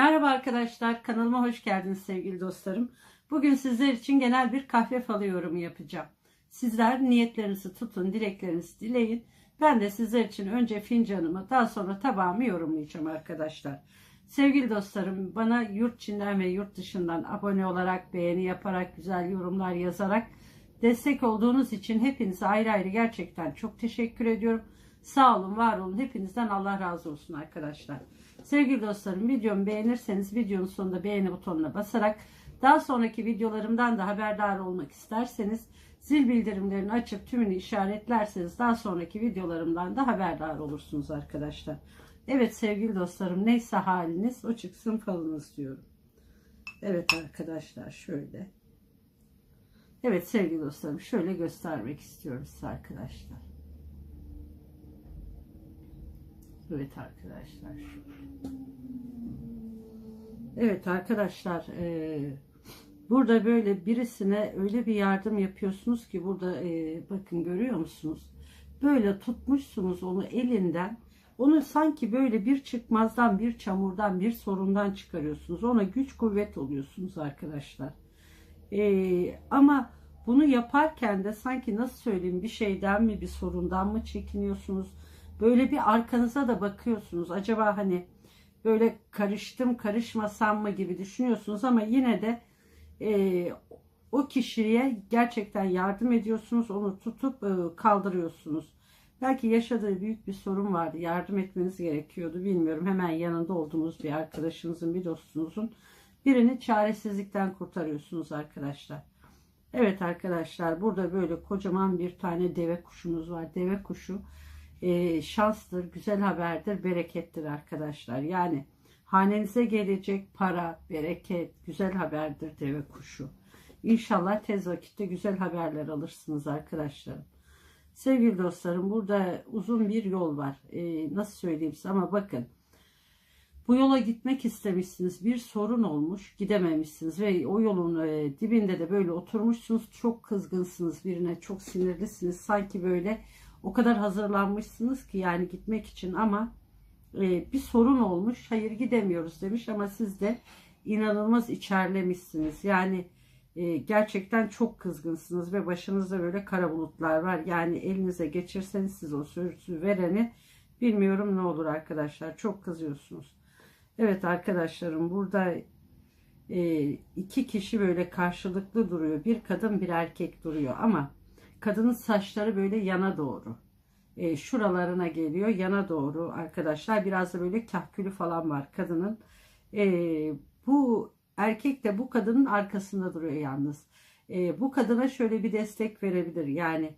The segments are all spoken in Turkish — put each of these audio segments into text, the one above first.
Merhaba arkadaşlar, kanalıma hoş geldiniz sevgili dostlarım. Bugün sizler için genel bir kahve falı yorumu yapacağım. Sizler niyetlerinizi tutun, dileklerinizi dileyin. Ben de sizler için önce fincanımı, daha sonra tabağımı yorumlayacağım arkadaşlar. Sevgili dostlarım, bana yurt içinden ve yurt dışından abone olarak, beğeni yaparak, güzel yorumlar yazarak destek olduğunuz için hepinize ayrı ayrı gerçekten çok teşekkür ediyorum. Sağ olun, var olun. Hepinizden Allah razı olsun arkadaşlar. Sevgili dostlarım videomu beğenirseniz videonun sonunda beğeni butonuna basarak daha sonraki videolarımdan da haberdar olmak isterseniz zil bildirimlerini açıp tümünü işaretlerseniz daha sonraki videolarımdan da haberdar olursunuz arkadaşlar. Evet sevgili dostlarım neyse haliniz o çıksın falınız diyorum. Evet arkadaşlar şöyle. Evet sevgili dostlarım şöyle göstermek istiyorum size arkadaşlar. Evet arkadaşlar. Evet arkadaşlar. e, burada böyle birisine öyle bir yardım yapıyorsunuz ki burada e, bakın görüyor musunuz? Böyle tutmuşsunuz onu elinden. Onu sanki böyle bir çıkmazdan, bir çamurdan, bir sorundan çıkarıyorsunuz. Ona güç kuvvet oluyorsunuz arkadaşlar. E, ama bunu yaparken de sanki nasıl söyleyeyim bir şeyden mi, bir sorundan mı çekiniyorsunuz? Böyle bir arkanıza da bakıyorsunuz. Acaba hani böyle karıştım karışmasam mı gibi düşünüyorsunuz ama yine de e, o kişiye gerçekten yardım ediyorsunuz. Onu tutup e, kaldırıyorsunuz. Belki yaşadığı büyük bir sorun vardı. Yardım etmeniz gerekiyordu. Bilmiyorum. Hemen yanında olduğunuz bir arkadaşınızın, bir dostunuzun birini çaresizlikten kurtarıyorsunuz arkadaşlar. Evet arkadaşlar burada böyle kocaman bir tane deve kuşumuz var. Deve kuşu e, şanstır, güzel haberdir, berekettir arkadaşlar. Yani hanenize gelecek para, bereket, güzel haberdir deve kuşu. İnşallah tez vakitte güzel haberler alırsınız arkadaşlarım. Sevgili dostlarım burada uzun bir yol var. E, nasıl söyleyeyim size ama bakın. Bu yola gitmek istemişsiniz. Bir sorun olmuş. Gidememişsiniz ve o yolun e, dibinde de böyle oturmuşsunuz. Çok kızgınsınız birine. Çok sinirlisiniz. Sanki böyle o kadar hazırlanmışsınız ki yani gitmek için ama e, bir sorun olmuş. Hayır gidemiyoruz demiş ama siz de inanılmaz içerlemişsiniz. Yani e, gerçekten çok kızgınsınız ve başınızda böyle kara bulutlar var. Yani elinize geçirseniz siz o sözü vereni bilmiyorum ne olur arkadaşlar. Çok kızıyorsunuz. Evet arkadaşlarım burada e, iki kişi böyle karşılıklı duruyor. Bir kadın bir erkek duruyor ama kadının saçları böyle yana doğru. E, şuralarına geliyor yana doğru arkadaşlar. Biraz da böyle kahkülü falan var kadının. E, bu erkek de bu kadının arkasında duruyor yalnız. Bu kadına şöyle bir destek verebilir. Yani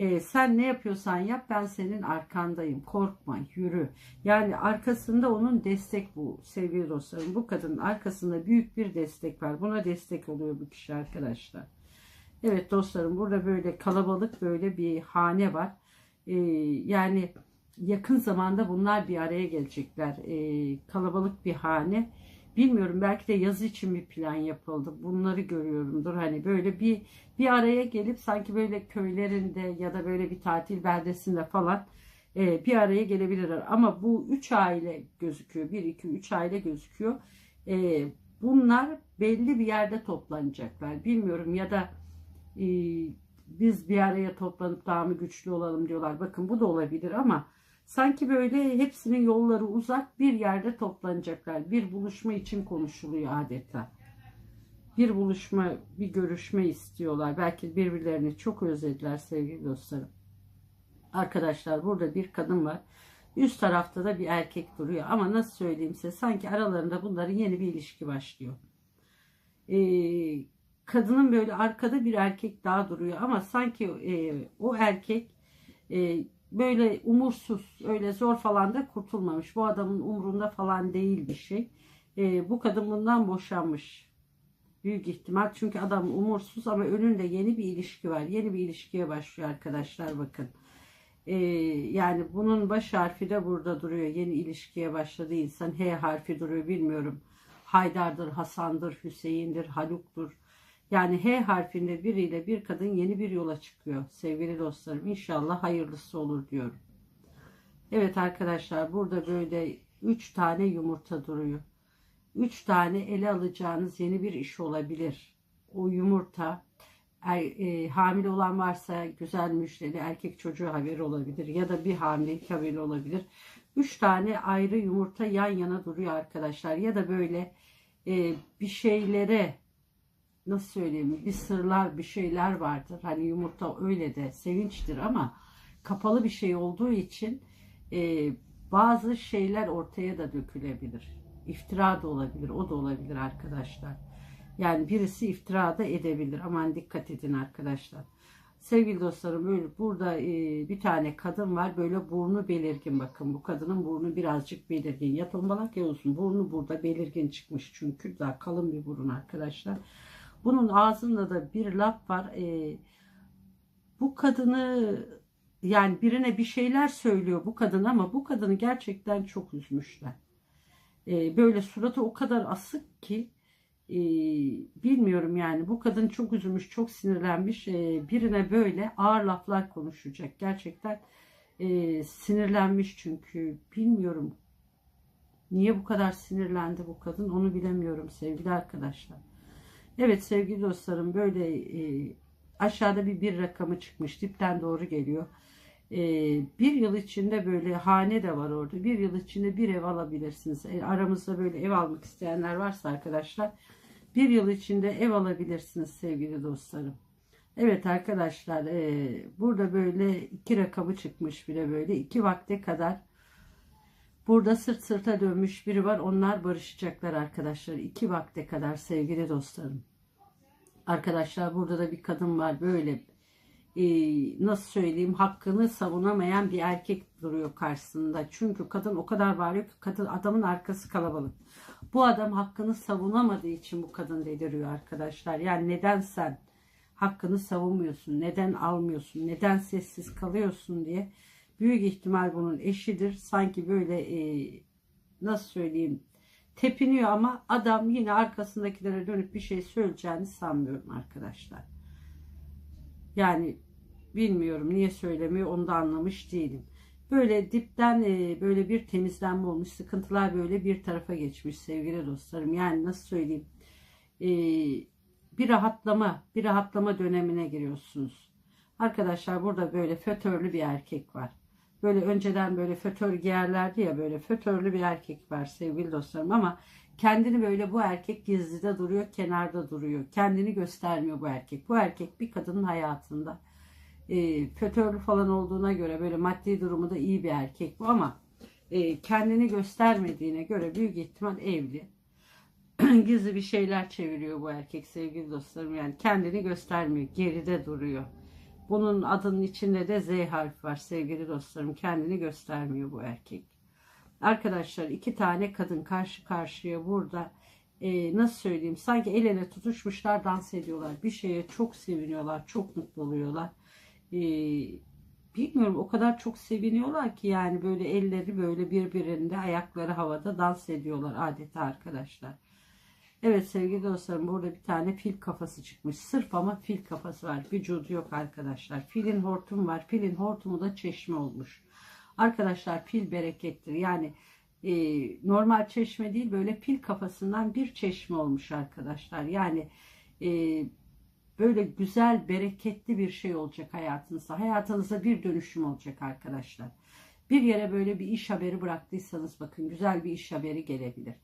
e, sen ne yapıyorsan yap ben senin arkandayım. Korkma yürü. Yani arkasında onun destek bu sevgili dostlarım. Bu kadının arkasında büyük bir destek var. Buna destek oluyor bu kişi arkadaşlar. Evet dostlarım burada böyle kalabalık böyle bir hane var. Ee, yani yakın zamanda bunlar bir araya gelecekler. Ee, kalabalık bir hane. Bilmiyorum belki de yazı için bir plan yapıldı. Bunları görüyorumdur. Hani böyle bir bir araya gelip sanki böyle köylerinde ya da böyle bir tatil beldesinde falan e, bir araya gelebilirler. Ama bu üç aile gözüküyor. Bir, iki, üç aile gözüküyor. E, bunlar belli bir yerde toplanacaklar. Bilmiyorum ya da e, biz bir araya toplanıp daha mı güçlü olalım diyorlar. Bakın bu da olabilir ama sanki böyle hepsinin yolları uzak bir yerde toplanacaklar. Bir buluşma için konuşuluyor adeta. Bir buluşma, bir görüşme istiyorlar. Belki birbirlerini çok özlediler sevgili dostlarım. Arkadaşlar burada bir kadın var. Üst tarafta da bir erkek duruyor. Ama nasıl söyleyeyim size sanki aralarında bunların yeni bir ilişki başlıyor. Ee, kadının böyle arkada bir erkek daha duruyor ama sanki e, o erkek e, böyle umursuz öyle zor falan da kurtulmamış. Bu adamın umrunda falan değil bir şey. E, bu kadın bundan boşanmış. Büyük ihtimal çünkü adam umursuz ama önünde yeni bir ilişki var. Yeni bir ilişkiye başlıyor arkadaşlar bakın. E, yani bunun baş harfi de burada duruyor. Yeni ilişkiye başladı insan. H harfi duruyor bilmiyorum. Haydar'dır, Hasan'dır, Hüseyin'dir, Haluk'tur. Yani H harfinde biriyle bir kadın yeni bir yola çıkıyor sevgili dostlarım. İnşallah hayırlısı olur diyorum. Evet arkadaşlar burada böyle 3 tane yumurta duruyor. Üç tane ele alacağınız yeni bir iş olabilir. O yumurta er, e, hamile olan varsa güzel müjdeli erkek çocuğu haberi olabilir ya da bir hamilelik haberi olabilir. Üç tane ayrı yumurta yan yana duruyor arkadaşlar ya da böyle e, bir şeylere nasıl söyleyeyim bir sırlar bir şeyler vardır. Hani yumurta öyle de sevinçtir ama kapalı bir şey olduğu için e, bazı şeyler ortaya da dökülebilir. İftira da olabilir, o da olabilir arkadaşlar. Yani birisi iftira da edebilir. Aman dikkat edin arkadaşlar. Sevgili dostlarım böyle burada e, bir tane kadın var. Böyle burnu belirgin bakın. Bu kadının burnu birazcık belirgin. Ya tombalak ya olsun. Burnu burada belirgin çıkmış. Çünkü daha kalın bir burun arkadaşlar. Bunun ağzında da bir laf var. E, bu kadını yani birine bir şeyler söylüyor bu kadın ama bu kadını gerçekten çok üzmüşler. E, böyle suratı o kadar asık ki e, bilmiyorum yani. Bu kadın çok üzülmüş çok sinirlenmiş. E, birine böyle ağır laflar konuşacak. Gerçekten e, sinirlenmiş çünkü. Bilmiyorum. Niye bu kadar sinirlendi bu kadın onu bilemiyorum sevgili arkadaşlar evet sevgili dostlarım böyle e, aşağıda bir bir rakamı çıkmış dipten doğru geliyor. E, bir yıl içinde böyle hane de var orada. Bir yıl içinde bir ev alabilirsiniz. E, aramızda böyle ev almak isteyenler varsa arkadaşlar bir yıl içinde ev alabilirsiniz sevgili dostlarım. Evet arkadaşlar e, burada böyle iki rakamı çıkmış bile böyle. İki vakte kadar burada sırt sırta dönmüş biri var. Onlar barışacaklar arkadaşlar. İki vakte kadar sevgili dostlarım. Arkadaşlar burada da bir kadın var böyle e, nasıl söyleyeyim hakkını savunamayan bir erkek duruyor karşısında. Çünkü kadın o kadar bağırıyor ki kadın adamın arkası kalabalık. Bu adam hakkını savunamadığı için bu kadın deliriyor arkadaşlar. Yani neden sen hakkını savunmuyorsun, neden almıyorsun, neden sessiz kalıyorsun diye büyük ihtimal bunun eşidir. Sanki böyle e, nasıl söyleyeyim tepiniyor ama adam yine arkasındakilere dönüp bir şey söyleyeceğini sanmıyorum arkadaşlar. Yani bilmiyorum niye söylemiyor onu da anlamış değilim. Böyle dipten e, böyle bir temizlenme olmuş. Sıkıntılar böyle bir tarafa geçmiş sevgili dostlarım. Yani nasıl söyleyeyim? E, bir rahatlama, bir rahatlama dönemine giriyorsunuz. Arkadaşlar burada böyle fötörlü bir erkek var. Böyle önceden böyle fötör giyerlerdi ya böyle fötörlü bir erkek var sevgili dostlarım ama kendini böyle bu erkek gizlide duruyor, kenarda duruyor. Kendini göstermiyor bu erkek. Bu erkek bir kadının hayatında e, fötörlü falan olduğuna göre böyle maddi durumu da iyi bir erkek bu ama e, kendini göstermediğine göre büyük ihtimal evli. Gizli bir şeyler çeviriyor bu erkek sevgili dostlarım. Yani kendini göstermiyor. Geride duruyor. Bunun adının içinde de Z harfi var sevgili dostlarım. Kendini göstermiyor bu erkek. Arkadaşlar iki tane kadın karşı karşıya burada e, nasıl söyleyeyim sanki el ele tutuşmuşlar dans ediyorlar. Bir şeye çok seviniyorlar. Çok mutlu oluyorlar e, bilmiyorum o kadar çok seviniyorlar ki yani böyle elleri böyle birbirinde ayakları havada dans ediyorlar adeta arkadaşlar. Evet sevgili dostlarım burada bir tane fil kafası çıkmış. Sırf ama fil kafası var. Vücudu yok arkadaşlar. Filin hortum var. Filin hortumu da çeşme olmuş. Arkadaşlar fil berekettir. Yani e, normal çeşme değil böyle fil kafasından bir çeşme olmuş arkadaşlar. Yani e, böyle güzel, bereketli bir şey olacak hayatınızda. Hayatınızda bir dönüşüm olacak arkadaşlar. Bir yere böyle bir iş haberi bıraktıysanız bakın güzel bir iş haberi gelebilir.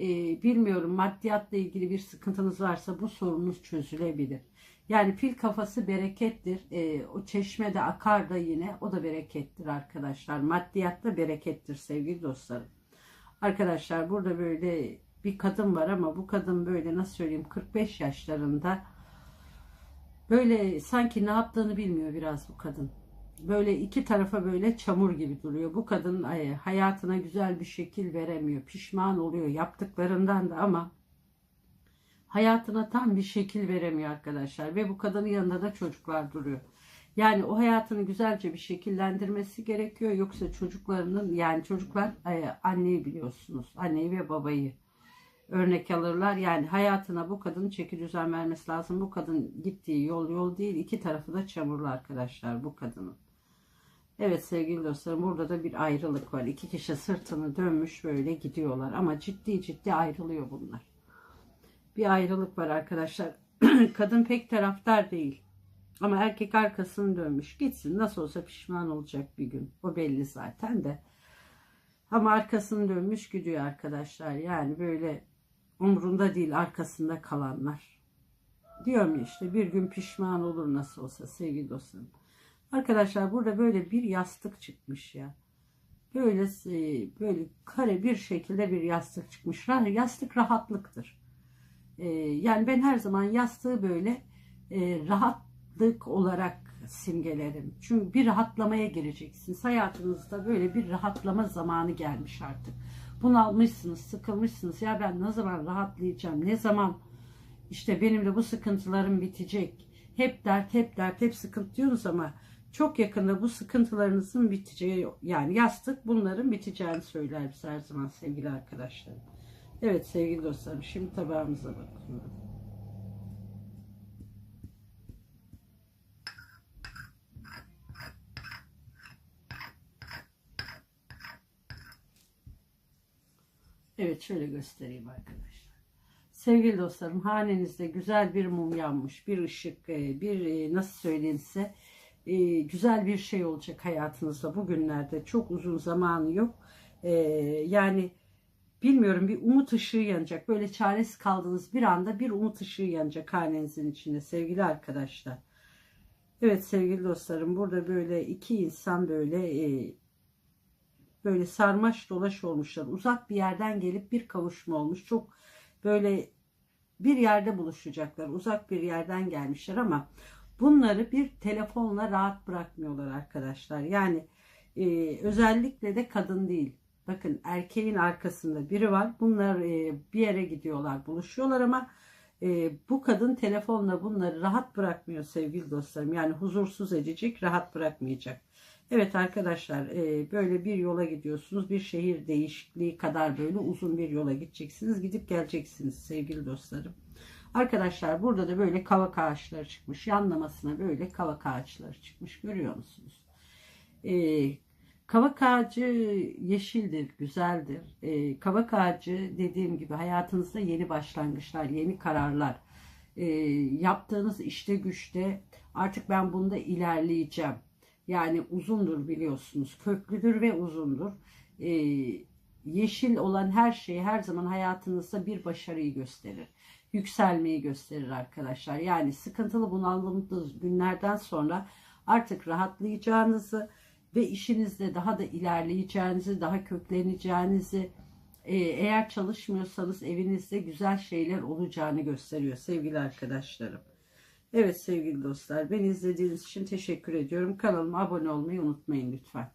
Ee, bilmiyorum maddiyatla ilgili bir sıkıntınız varsa bu sorunuz çözülebilir. Yani fil kafası berekettir. Ee, o çeşme de akar da yine o da berekettir arkadaşlar. Maddiyatla berekettir sevgili dostlarım. Arkadaşlar burada böyle bir kadın var ama bu kadın böyle nasıl söyleyeyim 45 yaşlarında Böyle sanki ne yaptığını bilmiyor biraz bu kadın. Böyle iki tarafa böyle çamur gibi duruyor. Bu kadın hayatına güzel bir şekil veremiyor. Pişman oluyor yaptıklarından da ama hayatına tam bir şekil veremiyor arkadaşlar. Ve bu kadının yanında da çocuklar duruyor. Yani o hayatını güzelce bir şekillendirmesi gerekiyor. Yoksa çocuklarının yani çocuklar anneyi biliyorsunuz. Anneyi ve babayı örnek alırlar. Yani hayatına bu kadın çeki düzen vermesi lazım. Bu kadın gittiği yol yol değil. iki tarafı da çamurlu arkadaşlar bu kadının. Evet sevgili dostlarım burada da bir ayrılık var. İki kişi sırtını dönmüş böyle gidiyorlar ama ciddi ciddi ayrılıyor bunlar. Bir ayrılık var arkadaşlar. Kadın pek taraftar değil. Ama erkek arkasını dönmüş. Gitsin nasıl olsa pişman olacak bir gün. O belli zaten de. Ama arkasını dönmüş gidiyor arkadaşlar. Yani böyle umrunda değil arkasında kalanlar. Diyorum ya işte bir gün pişman olur nasıl olsa sevgili dostlarım. Arkadaşlar burada böyle bir yastık çıkmış ya. Böyle e, böyle kare bir şekilde bir yastık çıkmış. Yastık rahatlıktır. E, yani ben her zaman yastığı böyle e, rahatlık olarak simgelerim. Çünkü bir rahatlamaya gireceksiniz. Hayatınızda böyle bir rahatlama zamanı gelmiş artık. Bunalmışsınız, sıkılmışsınız. Ya ben ne zaman rahatlayacağım? Ne zaman işte benim de bu sıkıntılarım bitecek? Hep dert, hep dert, hep sıkıntı diyoruz ama çok yakında bu sıkıntılarınızın biteceği yani yastık bunların biteceğini söyler bize her zaman sevgili arkadaşlarım. Evet sevgili dostlarım şimdi tabağımıza bakıyorum. Evet şöyle göstereyim arkadaşlar. Sevgili dostlarım hanenizde güzel bir mum yanmış, bir ışık, e, bir e, nasıl söyleyeyim size e, güzel bir şey olacak hayatınızda bugünlerde. Çok uzun zamanı yok. E, yani bilmiyorum bir umut ışığı yanacak. Böyle çaresiz kaldığınız bir anda bir umut ışığı yanacak hanenizin içinde sevgili arkadaşlar. Evet sevgili dostlarım burada böyle iki insan böyle e, böyle sarmaş dolaş olmuşlar. Uzak bir yerden gelip bir kavuşma olmuş. Çok böyle bir yerde buluşacaklar. Uzak bir yerden gelmişler ama bunları bir telefonla rahat bırakmıyorlar arkadaşlar. Yani e, özellikle de kadın değil. Bakın erkeğin arkasında biri var. Bunlar e, bir yere gidiyorlar, buluşuyorlar ama e, bu kadın telefonla bunları rahat bırakmıyor sevgili dostlarım. Yani huzursuz edecek, rahat bırakmayacak. Evet arkadaşlar e, böyle bir yola gidiyorsunuz. Bir şehir değişikliği kadar böyle uzun bir yola gideceksiniz. Gidip geleceksiniz sevgili dostlarım. Arkadaşlar burada da böyle kavak ağaçları çıkmış. Yanlamasına böyle kavak ağaçları çıkmış. Görüyor musunuz? E, kavak ağacı yeşildir, güzeldir. E, kavak ağacı dediğim gibi hayatınızda yeni başlangıçlar, yeni kararlar. E, yaptığınız işte güçte artık ben bunda ilerleyeceğim. Yani uzundur biliyorsunuz. Köklüdür ve uzundur. Ee, yeşil olan her şey her zaman hayatınızda bir başarıyı gösterir. Yükselmeyi gösterir arkadaşlar. Yani sıkıntılı bunalımlı günlerden sonra artık rahatlayacağınızı ve işinizde daha da ilerleyeceğinizi, daha kökleneceğinizi, e, eğer çalışmıyorsanız evinizde güzel şeyler olacağını gösteriyor sevgili arkadaşlarım. Evet sevgili dostlar beni izlediğiniz için teşekkür ediyorum. Kanalıma abone olmayı unutmayın lütfen.